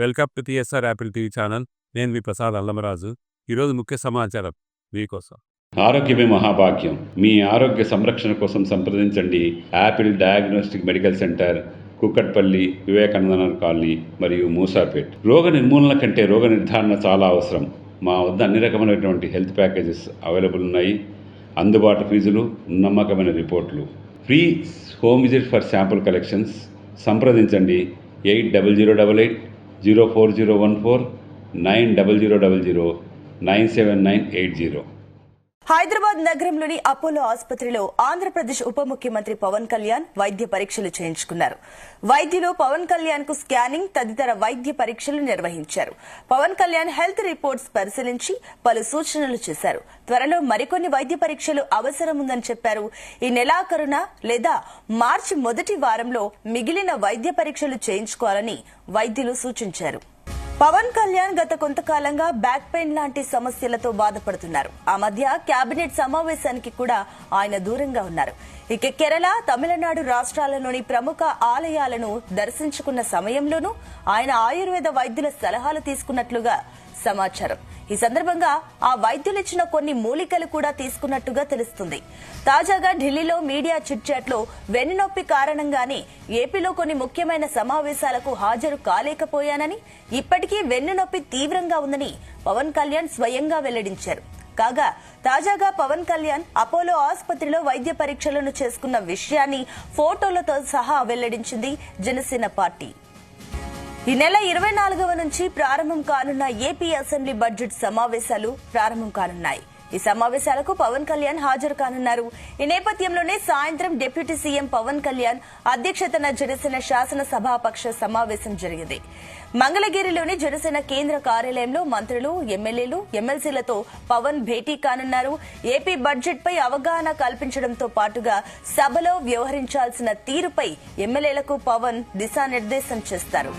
Welcome to TSR Apple TV channel. నేను మీ ప్రసాద్ అల్లమరాజు. ఈరోజు ముఖ్య సమాచారం మీకోసం ఆరోగ్యమే మహాభాగ్యం. మీ ఆరోగ్య సంరక్షణ కోసం సంప్రదించండి. Apple diagnostic medical centre Kukatpally Vivekananda colony మరియు మూసాపేట్. రోగ నిర్మూలన కంటే రోగ నిర్ధారణ చాలా అవసరం. మా వద్ద అన్ని రకమైనటువంటి హెల్త్ ప్యాకేజెస్ అవైలబుల్ ఉన్నాయి. అందుబాటు ఫీజులు నమ్మకమైన రిపోర్ట్లు. Free home visit for sample collections సంప్రదించండి. Eight double zero double eight zero four zero one four nine double zero double zero nine seven nine eight zero Hyderabad నగరంలోని అపోలో ఆసుపత్రిలో ఆంధ్రప్రదేశ్ ఉప ముఖ్యమంత్రి పవన్ కళ్యాణ్ వైద్య పరీక్షలు చేయించుకున్నారు. వైద్యులు పవన్ కళ్యాణ్కు స్కానింగ్ తదితర వైద్య పరీక్షలు నిర్వహించారు. పవన్ కళ్యాణ్ హెల్త్ రిపోర్ట్స్ పరిశీలించి పలు సూచనలు చేశారు. త్వరలో మరికొన్ని వైద్య పరీక్షలు అవసరం ఉందని చెప్పారు. ఈ నెలాఖరున లేదా మార్చి మొదటి వారంలో మిగిలిన వైద్య పరీక్షలు చేయించుకోవాలని వైద్యులు సూచించారు. పవన్ కళ్యాణ్ గత కొంతకాలంగా బ్యాక్ పెయిన్ లాంటి సమస్యలతో బాధపడుతున్నారు. ఆ మధ్య కేబినెట్ సమావేశానికి కూడా ఆయన దూరంగా ఉన్నారు. ఇక కేరళ తమిళనాడు రాష్ట్రాలలోని ప్రముఖ ఆలయాలను దర్శించుకున్న సమయంలోనూ ఆయన ఆయుర్వేద వైద్యుల సలహాలు తీసుకున్నట్లుగా సమాచారం. ఈ సందర్భంగా ఆ వైద్యులు ఇచ్చిన కొన్ని మూలికలు కూడా తీసుకున్నట్టుగా తెలుస్తుంది. తాజాగా ఢిల్లీలో మీడియా చిట్చాట్లో వెన్నునొప్పి కారణంగానే ఏపీలో కొన్ని ముఖ్యమైన సమావేశాలకు హాజరు కాలేకపోయానని ఇప్పటికీ వెన్నునొప్పి తీవ్రంగా ఉందని పవన్ కళ్యాణ్ స్వయంగా వెల్లడించారు. కాగా తాజాగా పవన్ కళ్యాణ్ అపోలో ఆసుపత్రిలో వైద్య పరీక్షలను చేసుకున్న విషయాన్ని ఫోటోలతో సహా వెల్లడించింది జనసేన పార్టీ. ఈ నెల ఇరవై నాలుగవ నుంచి ప్రారంభం కానున్న ఏపీ అసెంబ్లీ బడ్జెట్ సమావేశాలు ప్రారంభం కానున్నాయి. ఈ సమావేశాలకు పవన్ కళ్యాణ్ హాజరు కానున్నారు. ఈ నేపథ్యంలోనే సాయంత్రం డిప్యూటీ సీఎం పవన్ కళ్యాణ్ అధ్యక్షతన జనసేన శాసనసభాపక్ష సమావేశం జరిగింది. మంగళగిరిలోని జనసేన కేంద్ర కార్యాలయంలో మంత్రులు ఎమ్మెల్యేలు ఎమ్మెల్సీలతో పవన్ భేటీ కానున్నారు. ఏపీ బడ్జెట్ పై అవగాహన కల్పించడంతో పాటుగా సభలో వ్యవహరించాల్సిన తీరుపై ఎమ్మెల్యేలకు పవన్ దిశానిర్దేశం చేస్తారు.